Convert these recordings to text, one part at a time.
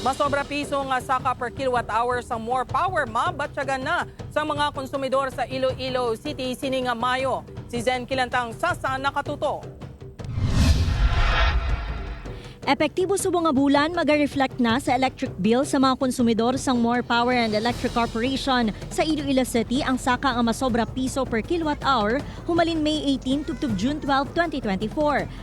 Masobra piso nga saka per kilowatt hour sa more power mabatyagan na sa mga konsumidor sa Iloilo City sininga Mayo. Si Zen Kilantang sasa nakatuto. Epektibo subong nga bulan maga-reflect na sa electric bill sa mga konsumidor sang More Power and Electric Corporation sa Iloilo City ang saka nga masobra piso per kilowatt hour humalin May 18 tugtog June 12, 2024.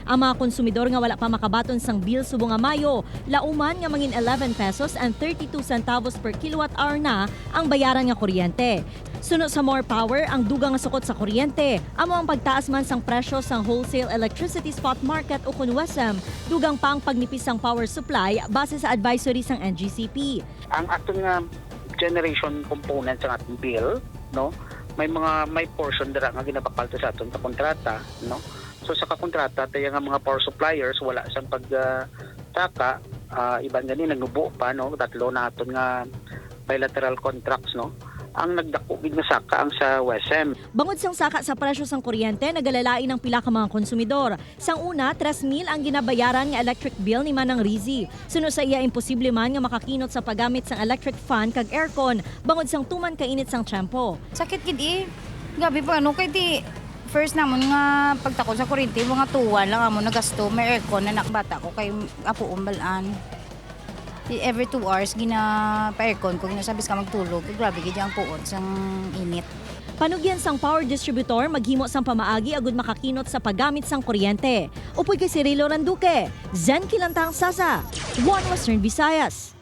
Ang mga konsumidor nga wala pa makabaton sang bill subong nga Mayo, lauman nga mangin 11 pesos and 32 centavos per kilowatt hour na ang bayaran nga kuryente. Sunod sa more power ang dugang sukot sa kuryente. Amo ang pagtaas man sang presyo sang wholesale electricity spot market o kun WESM, dugang pa ang pagnipis sang power supply base sa advisory sang NGCP. ang atong nga generation component sa ating bill no may mga may portion dira nga ginapapalto sa aton sa kontrata no. So sa kakontrata tayo nga mga power suppliers wala sang pag ah, taka ah, iban gani nanubo pa no. Tatlo na aton nga bilateral contracts no ang nagdako gid nga saka ang sa WSM Bangod sang saka sa presyo sang kuryente, nagalalain ang pila ka mga konsumidor. Sang una, 3,000 ang ginabayaran nga electric bill ni Manang Rizzi. Sunod sa iya, imposible man nga makakinot sa paggamit sang electric fan kag aircon, bangod sang tuman kainit sang tiyempo. Sakit gid eh. Gabi pa ano kay di first namon nga pagtakon sa kuryente mga tuwan lang amo nagasto may aircon na nakbata ko kay apo umbalan. Every two hours gina pa aircon ko ginasabis ka magtulog. Eh, Grabe gid ang puot sang init. Panugyan sang power distributor maghimo sang pamaagi agud makakinot sa paggamit sang kuryente. Upoy kay Cirilo Randuque, Zen Kilantang Sasa, One Western Visayas.